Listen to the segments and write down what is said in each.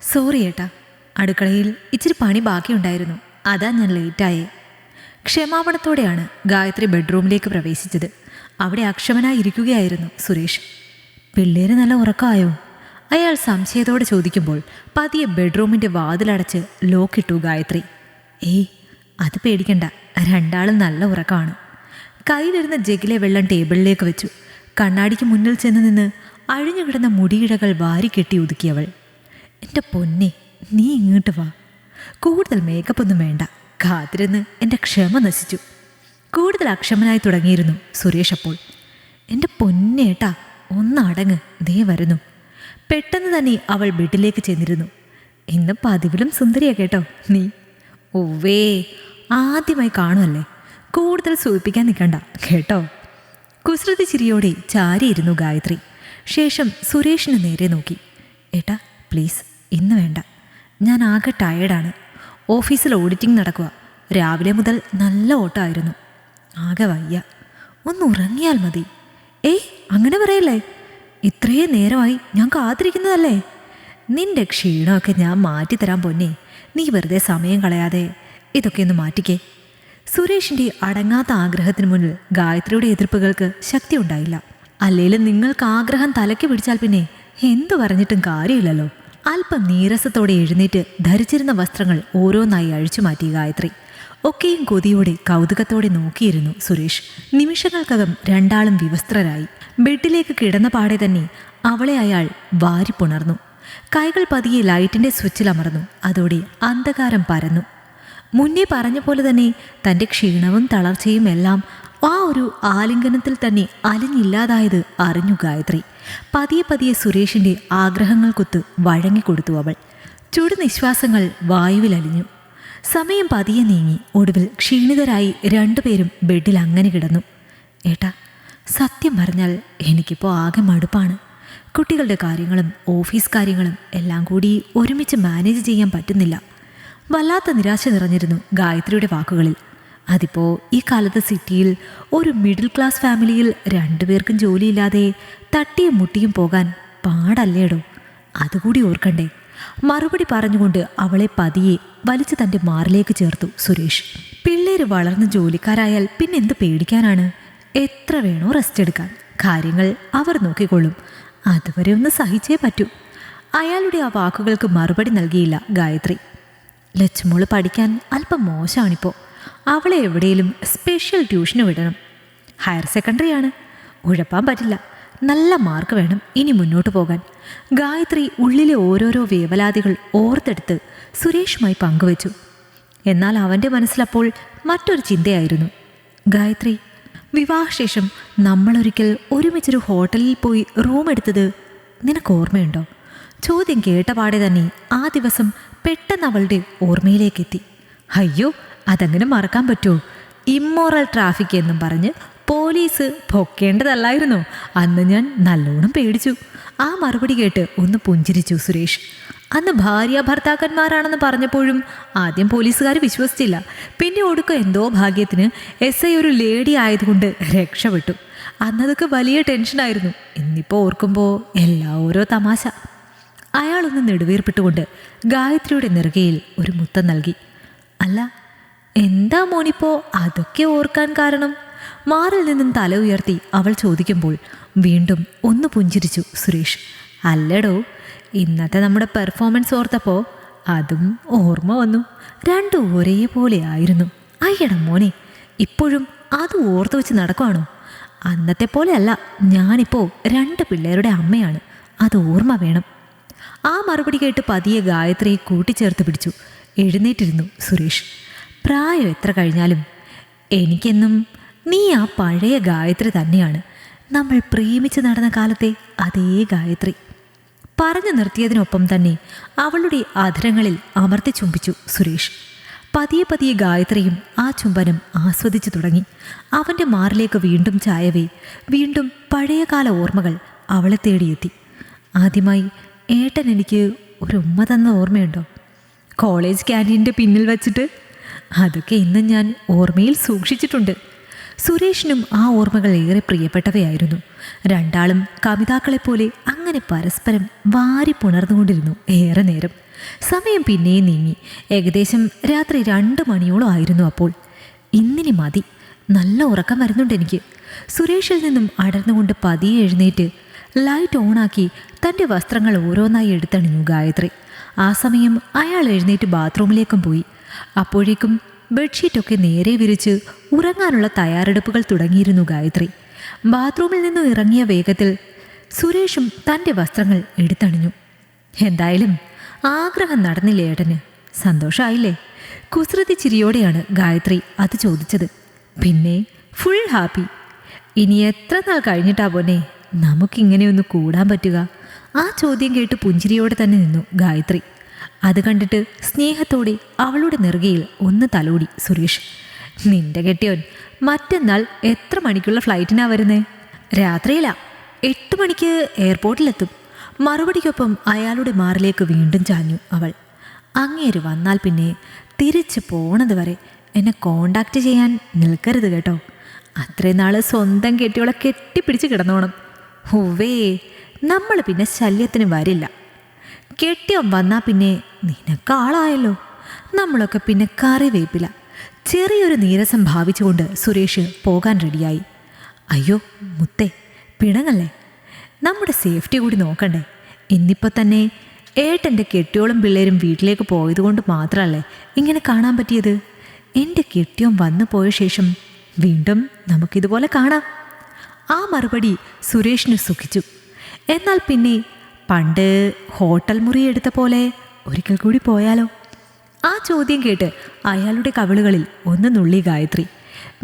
Sorry ഏട്ടാ. അടുക്കളയിൽ ഇച്ചിരി പണി ബാക്കിയുണ്ടായിരുന്നു. അതാ ഞാൻ ലേറ്റായി. ക്ഷമാപണത്തോടെയാണ് ഗായത്രി ബെഡ്റൂമിലേക്ക് പ്രവേശിച്ചത്. അവിടെ അക്ഷമനായി ഇരിക്കുകയായിരുന്നു സുരേഷ്. പിള്ളേര് നല്ല ഉറക്കമായോ? അയാൾ സംശയത്തോടെ ചോദിക്കുമ്പോൾ പതിയെ ബെഡ്റൂമിന്റെ വാതിലടച്ച് ലോക്കിട്ടു ഗായത്രി. ഏയ് അത് പേടിക്കണ്ട. രണ്ടാളും നല്ല ഉറക്കമാണ്. കയ്യിലിരുന്ന ജഗിലെ വെള്ളം ടേബിളിലേക്ക് വെച്ചു. കണ്ണാടിക്ക് മുന്നിൽ ചെന്ന് നിന്ന് അഴിഞ്ഞു കിടന്ന മുടിയിഴകൾ വാരിക്കെട്ടി ഒതുക്കിയവൾ എന്റെ പൊന്നെ നീ ഇങ്ങോട്ട് വാ. കൂടുതൽ മേക്കപ്പ് ഒന്നും വേണ്ട. കാത്തിരുന്ന് എന്റെ ക്ഷമ നശിച്ചു. കൂടുതൽ അക്ഷമനായി തുടങ്ങിയിരുന്നു സുരേഷ് അപ്പോൾ. എന്റെ പൊന്നേട്ടാ ഒന്നടങ്ങ് ദേ വരുന്നു. പെട്ടെന്ന് തന്നെ അവൾ ബെഡിലേക്ക് ചെന്നിരുന്നു. ഇന്ന് പതിവിലും സുന്ദരിയാ കേട്ടോ നീ. ഒവ്വേ ആദ്യമായി കാണുമല്ലേ കൂടുതൽ സൂചിപ്പിക്കാൻ നിൽക്കണ്ട കേട്ടോ. കുസൃതി ചിരിയോടെ ചാരിയിരുന്നു ഗായത്രി. ശേഷം സുരേഷിന് നേരെ നോക്കി. ഏട്ടാ പ്ലീസ് ഇന്ന് വേണ്ട. ഞാൻ ആകെ ടയേർഡാണ് ഓഫീസിൽ ഓഡിറ്റിംഗ് നടക്കുക. രാവിലെ മുതൽ നല്ല ഓട്ടമായിരുന്നു. ആകെ വയ്യ. ഒന്ന് ഉറങ്ങിയാൽ മതി. ഏയ് അങ്ങനെ പറയല്ലേ? ഇത്രയും നേരമായി ഞാൻ കാത്തിരിക്കുന്നതല്ലേ? നിന്റെ ക്ഷീണമൊക്കെ ഞാൻ മാറ്റിത്തരാൻ പൊന്നേ. നീ വെറുതെ സമയം കളയാതെ. ഇതൊക്കെ ഒന്ന് മാറ്റിക്കേ. സുരേഷിന്റെ അടങ്ങാത്ത ആഗ്രഹത്തിന് മുന്നിൽ ഗായത്രിയുടെ എതിർപ്പുകൾക്ക് ശക്തി ഉണ്ടായില്ല. അല്ലേലും നിങ്ങൾക്ക് ആഗ്രഹം തലയ്ക്ക് പിടിച്ചാൽ പിന്നെ എന്തു പറഞ്ഞിട്ടും കാര്യമില്ലല്ലോ. അല്പം നീരസത്തോടെ എഴുന്നേറ്റ് ധരിച്ചിരുന്ന വസ്ത്രങ്ങൾ ഓരോന്നായി അഴിച്ചു മാറ്റി ഗായത്രി. ഒക്കെയും കൊതിയോടെ കൗതുകത്തോടെ നോക്കിയിരുന്നു സുരേഷ്. നിമിഷങ്ങൾക്കകം രണ്ടാളും വിവസ്ത്രരായി. ബെഡിലേക്ക് കിടന്ന പാടെ തന്നെ അവളെ അയാൾ വാരിപ്പുണർന്നു. കൈകൾ പതിയെ ലൈറ്റിന്റെ സ്വിച്ചിൽ അമർന്നു. അതോടെ അന്ധകാരം പരന്നു. മുന്നേ പറഞ്ഞ പോലെ തന്നെ തന്റെ ക്ഷീണവും തളർച്ചയും എല്ലാം ആ ഒരു ആലിംഗനത്തിൽ തന്നെ അലിഞ്ഞില്ലാതായത് അറിഞ്ഞു ഗായത്രി. പതിയെ പതിയെ സുരേഷിന്റെ ആഗ്രഹങ്ങൾക്കൊത്ത് വഴങ്ങിക്കൊടുത്തു അവൾ. ചുടുനിശ്വാസങ്ങൾ വായുവിലലിഞ്ഞു സമയം പതിയെ നീങ്ങി. ഒടുവിൽ ക്ഷീണിതരായി രണ്ടുപേരും ബെഡിൽ അങ്ങനെ കിടന്നു. ഏട്ടാ സത്യം പറഞ്ഞാൽ എനിക്കിപ്പോൾ ആകെ മടുപ്പാണ്. കുട്ടികളുടെ കാര്യങ്ങളും ഓഫീസ് കാര്യങ്ങളും എല്ലാം കൂടി ഒരുമിച്ച് മാനേജ് ചെയ്യാൻ പറ്റുന്നില്ല. വല്ലാത്ത നിരാശ നിറഞ്ഞിരുന്നു ഗായത്രിയുടെ വാക്കുകളിൽ. അതിപ്പോ ഈ കാലത്ത് സിറ്റിയിൽ ഒരു മിഡിൽ ക്ലാസ് ഫാമിലിയിൽ രണ്ടുപേർക്കും ജോലിയില്ലാതെ തട്ടിയും മുട്ടിയും പോകാൻ പാടല്ലേടോ? അതുകൂടി ഓർക്കണ്ടേ. മറുപടി പറഞ്ഞുകൊണ്ട് അവളെ പതിയെ വലിച്ചു തന്റെ മാറിലേക്ക് ചേർത്തു സുരേഷ്. പിള്ളേര് വളർന്ന് ജോലിക്കാരായാൽ പിന്നെന്ത് പേടിക്കാനാണ്? എത്ര വേണോ റെസ്റ്റ് എടുക്കാൻ കാര്യങ്ങൾ അവർ നോക്കിക്കൊള്ളും. അതുവരെ ഒന്ന് സഹിച്ചേ പറ്റൂ. അയാളുടെ ആ വാക്കുകൾക്ക് മറുപടി നൽകിയില്ല ഗായത്രി. ലച്ചുമോൾ പഠിക്കാൻ അല്പം മോശമാണിപ്പോൾ അവളെ എവിടെയും സ്പെഷ്യൽ ട്യൂഷന് വിടണം. ഹയർ സെക്കൻഡറി ആണ്. ഉഴപ്പാൻ പറ്റില്ല. നല്ല മാർക്ക് വേണം ഇനി മുന്നോട്ട് പോകാൻ. ഗായത്രി ഉള്ളിലെ ഓരോരോ വേവലാതികൾ ഓർത്തെടുത്ത് സുരേഷുമായി പങ്കുവച്ചു. എന്നാൽ അവന്റെ മനസ്സിലപ്പോൾ മറ്റൊരു ചിന്തയായിരുന്നു. ഗായത്രി വിവാഹശേഷം നമ്മളൊരിക്കൽ ഒരുമിച്ചൊരു ഹോട്ടലിൽ പോയി റൂം എടുത്തത് നിനക്ക് ഓർമ്മയുണ്ടോ? ചോദ്യം കേട്ടപാടെ തന്നെ ആ ദിവസം പെട്ടെന്ന് അവളുടെ ഓർമ്മയിലേക്കെത്തി. അയ്യോ അതങ്ങനെ മറക്കാൻ പറ്റുമോ ഇമ്മോറൽ ട്രാഫിക് എന്നും പറഞ്ഞ് പോലീസ് പൊക്കേണ്ടതല്ലായിരുന്നു. അന്ന് ഞാൻ നല്ലോണം പേടിച്ചു. ആ മറുപടി കേട്ട് ഒന്ന് പുഞ്ചിരിച്ചു സുരേഷ്. അന്ന് ഭാര്യ ഭർത്താക്കന്മാരാണെന്ന് പറഞ്ഞപ്പോഴും ആദ്യം പോലീസുകാർ വിശ്വസിച്ചില്ല. പിന്നെ ഒടുക്ക എന്തോ ഭാഗ്യത്തിന് എസ് ഐ ഒരു ലേഡി ആയതുകൊണ്ട് രക്ഷപ്പെട്ടു. അന്നതൊക്കെ വലിയ ടെൻഷനായിരുന്നു. ഇന്നിപ്പോൾ ഓർക്കുമ്പോൾ എല്ലാ ഓരോ തമാശ. അയാളൊന്ന് നെടുവീർപ്പിട്ടുകൊണ്ട് ഗായത്രിയുടെ നെറുകയിൽ ഒരു മുത്തം നൽകി. അല്ല എന്താ മോനിപ്പോ അതൊക്കെ ഓർക്കാൻ കാരണം? മാറിൽ നിന്നും തല ഉയർത്തി അവൾ ചോദിക്കുമ്പോൾ വീണ്ടും ഒന്ന് പുഞ്ചിരിച്ചു സുരേഷ്. അല്ലടോ ഇന്നത്തെ നമ്മുടെ പെർഫോമൻസ് ഓർത്തപ്പോൾ അതും ഓർമ്മ വന്നു. രണ്ടും ഒരേപോലെ ആയിരുന്നു. അയ്യടം മോനെ ഇപ്പോഴും അത് ഓർത്തു വെച്ച് നടക്കുവാണോ? അന്നത്തെ പോലെ അല്ല ഞാനിപ്പോൾ രണ്ട് പിള്ളേരുടെ അമ്മയാണ്. അത് ഓർമ്മ വേണം. ആ മറുപടി കേട്ട് പതിയെ ഗായത്രിയെ കൂട്ടിച്ചേർത്ത് പിടിച്ചു. എഴുന്നേറ്റിരുന്നു സുരേഷ്. പ്രായം എത്ര കഴിഞ്ഞാലും എനിക്കെന്നും നീ ആ പഴയ ഗായത്രി തന്നെയാണ്. നമ്മൾ പ്രേമിച്ച് നടന്ന കാലത്തെ അതേ ഗായത്രി. പറഞ്ഞു നിർത്തിയതിനൊപ്പം തന്നെ അവളുടെ അധരങ്ങളിൽ അമർത്തി ചുംബിച്ചു സുരേഷ്. പതിയെ പതിയെ ഗായത്രിയും ആ ചുംബനം ആസ്വദിച്ചു തുടങ്ങി. അവന്റെ മാറിലേക്ക് വീണ്ടും ചായവേ വീണ്ടും പഴയകാല ഓർമ്മകൾ അവളെ തേടിയെത്തി. ആദ്യമായി ഏട്ടൻ എനിക്ക് ഒരു ഉമ്മ തന്ന ഓർമ്മയുണ്ടോ? കോളേജ് ക്യാന്റീന്റെ പിന്നിൽ വച്ചിട്ട്. അതൊക്കെ ഇന്നും ഞാൻ ഓർമ്മയിൽ സൂക്ഷിച്ചിട്ടുണ്ട്. സുരേഷിനും ആ ഓർമ്മകൾ ഏറെ പ്രിയപ്പെട്ടവയായിരുന്നു. രണ്ടാളും കവിതാക്കളെപ്പോലെ അങ്ങനെ പരസ്പരം വാരി പുണർന്നുകൊണ്ടിരുന്നു ഏറെ നേരം. സമയം പിന്നെയും നീങ്ങി. ഏകദേശം രാത്രി രണ്ട് മണിയോളം ആയിരുന്നു അപ്പോൾ. ഇന്നിനി മതി. നല്ല ഉറക്കം വരുന്നുണ്ട് എനിക്ക്. സുരേഷിൽ നിന്നും അടർന്നുകൊണ്ട് പതിയെ എഴുന്നേറ്റ് ലൈറ്റ് ഓണാക്കി തന്റെ വസ്ത്രങ്ങൾ ഓരോന്നായി എടുത്തണിഞ്ഞു ഗായത്രി. ആ സമയം അയാൾ എഴുന്നേറ്റ് ബാത്റൂമിലേക്കും പോയി. അപ്പോഴേക്കും ബെഡ്ഷീറ്റൊക്കെ നേരെ വിരിച്ച് ഉറങ്ങാനുള്ള തയ്യാറെടുപ്പുകൾ തുടങ്ങിയിരുന്നു ഗായത്രി. ബാത്റൂമിൽ നിന്നും ഇറങ്ങിയ വേഗത്തിൽ സുരേഷും തന്റെ വസ്ത്രങ്ങൾ എടുത്തണിഞ്ഞു. എന്തായാലും ആഗ്രഹം നടന്നില്ല ഏട്ടന്? സന്തോഷമായില്ലേ കുസൃതി ചിരിയോടെയാണ് ഗായത്രി അത് ചോദിച്ചത്. പിന്നെ ഫുൾ ഹാപ്പി. ഇനി എത്ര നാൾ കഴിഞ്ഞിട്ടാ പോനെ നമുക്കിങ്ങനെയൊന്ന് കൂടാൻ പറ്റുക. ആ ചോദ്യം കേട്ട് പുഞ്ചിരിയോടെ തന്നെ നിന്നു ഗായത്രി. അത് കണ്ടിട്ട് സ്നേഹത്തോടെ അവളുടെ നെറുകയിൽ ഒന്ന് തലോടി സുരേഷ്. നിന്റെ കെട്ടിയോൻ മറ്റന്നാൾ എത്ര മണിക്കുള്ള ഫ്ലൈറ്റിനാ വരുന്നേ? രാത്രിയിലാ. എട്ട് മണിക്ക് എയർപോർട്ടിലെത്തും. മറുപടിക്കൊപ്പം അയാളുടെ മാറിലേക്ക് വീണ്ടും ചാഞ്ഞു അവൾ. അങ്ങേര് വന്നാൽ പിന്നെ തിരിച്ചു പോണത് വരെ എന്നെ കോണ്ടാക്ട് ചെയ്യാൻ നിൽക്കരുത് കേട്ടോ. അത്രയും നാൾ സ്വന്തം കെട്ടിയോളെ കെട്ടിപ്പിടിച്ച് കിടന്നോണം. ഹുവേ നമ്മൾ പിന്നെ ശല്യത്തിന് വരില്ല. കെട്ടിയം വന്നാൽ പിന്നെ നിനക്കാളായല്ലോ നമ്മളൊക്കെ പിന്നെ കറി വേപ്പില്ല ചെറിയൊരു നീരസം ഭാവിച്ചുകൊണ്ട് സുരേഷ് പോകാൻ റെഡിയായി. അയ്യോ മുത്തേ പിണങ്ങല്ലേ? നമ്മുടെ സേഫ്റ്റി കൂടി നോക്കണ്ടേ. ഇന്നിപ്പോൾ തന്നെ ഏട്ടന്റെ കെട്ടിയോളും പിള്ളേരും വീട്ടിലേക്ക് പോയതുകൊണ്ട് മാത്രമല്ലേ ഇങ്ങനെ കാണാൻ പറ്റിയത്? എന്റെ കെട്ടിയോൻ വന്നു പോയ ശേഷം വീണ്ടും നമുക്കിതുപോലെ കാണാം. ആ മറുപടി സുരേഷിന് സുഖിച്ചു. എന്നാൽ പിന്നെ പണ്ട് ഹോട്ടൽ മുറി എടുത്ത പോലെ ഒരിക്കൽ കൂടി പോയാലോ? ആ ചോദ്യം കേട്ട് അയാളുടെ കവിളുകളിൽ ഒന്ന് നുള്ളി ഗായത്രി.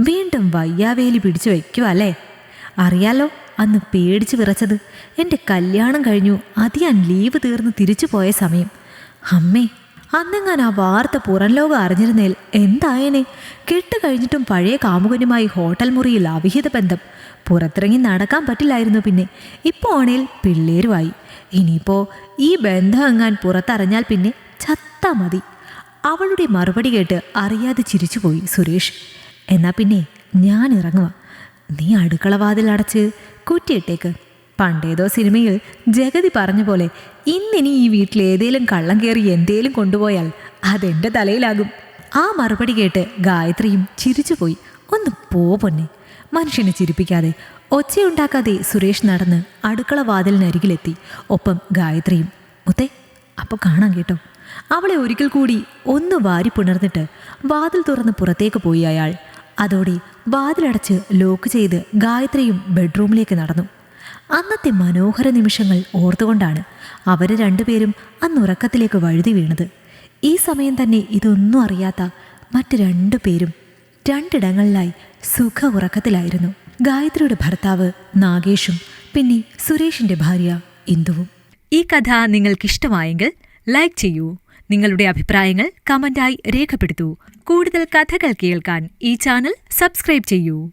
വീണ്ടും വയ്യാവേലി പിടിച്ചു വയ്ക്കുക അല്ലേ? അറിയാലോ അന്ന് പേടിച്ചു വിറച്ചത്. എന്റെ കല്യാണം കഴിഞ്ഞു. അത് ഞാൻ ലീവ് തീർന്ന് തിരിച്ചു പോയ സമയം. അമ്മേ അന്നെങ്ങാൻ ആ വാർത്ത പുറം ലോകം അറിഞ്ഞിരുന്നേൽ എന്തായനെ? കെട്ടുകഴിഞ്ഞിട്ടും പഴയ കാമുകനുമായി ഹോട്ടൽ മുറിയിൽ അവിഹിത ബന്ധം. പുറത്തിറങ്ങി നടക്കാൻ പറ്റില്ലായിരുന്നു പിന്നെ. ഇപ്പോൾ ആണേൽ പിള്ളേരുമായി. ഇനിയിപ്പോൾ ഈ ബന്ധം എങ്ങാൻ പുറത്തറിഞ്ഞാൽ പിന്നെ ചത്താ മതി. അവളുടെ മറുപടി കേട്ട് അറിയാതെ ചിരിച്ചുപോയി സുരേഷ്. എന്നാൽ പിന്നെ ഞാൻ ഇറങ്ങുക നീ അടുക്കളവാതിൽ അടച്ച് കുറ്റിയിട്ടേക്ക്. പണ്ടേതോ സിനിമയിൽ ജഗതി പറഞ്ഞ പോലെ ഇന്നിനി ഈ വീട്ടിൽ ഏതേലും കള്ളം കയറി എന്തേലും കൊണ്ടുപോയാൽ അതെന്റെ തലയിലാകും. ആ മറുപടി കേട്ട് ഗായത്രിയും ചിരിച്ചുപോയി. ഒന്ന് പോ പൊന്നെ. മനുഷ്യനെ ചിരിപ്പിക്കാതെ ഒച്ചയുണ്ടാക്കാതെ സുരേഷ് നടന്ന് അടുക്കള വാതിലിനരികിലെത്തി. ഒപ്പം ഗായത്രിയും മുത്തേ അപ്പോൾ കാണാം കേട്ടോ. അവളെ ഒരിക്കൽ കൂടി ഒന്ന് വാരി പുണർന്നിട്ട് വാതിൽ തുറന്ന് പുറത്തേക്ക് പോയി അയാൾ. അതോടെ വാതിലടച്ച് ലോക്ക് ചെയ്ത് ഗായത്രിയും ബെഡ്റൂമിലേക്ക് നടന്നു. അന്നത്തെ മനോഹര നിമിഷങ്ങൾ ഓർത്തുകൊണ്ടാണ് അവർ രണ്ടുപേരും അന്ന് ഉറക്കത്തിലേക്ക് വഴുതി വീണത്. ഈ സമയം തന്നെ ഇതൊന്നും അറിയാത്ത മറ്റ് രണ്ടു പേരും രണ്ടിടങ്ങളിലായി സുഖ ഉറക്കത്തിലായിരുന്നു. ഗായത്രിയുടെ ഭർത്താവ് നാഗേഷും പിന്നെ സുരേഷിന്റെ ഭാര്യ ഇന്ദുവും. ഈ കഥ നിങ്ങൾക്കിഷ്ടമായെങ്കിൽ ലൈക്ക് ചെയ്യൂ. നിങ്ങളുടെ അഭിപ്രായങ്ങൾ കമന്റായി രേഖപ്പെടുത്തൂ. കൂടുതൽ കഥകൾ കേൾക്കാൻ ഈ ചാനൽ സബ്സ്ക്രൈബ് ചെയ്യൂ.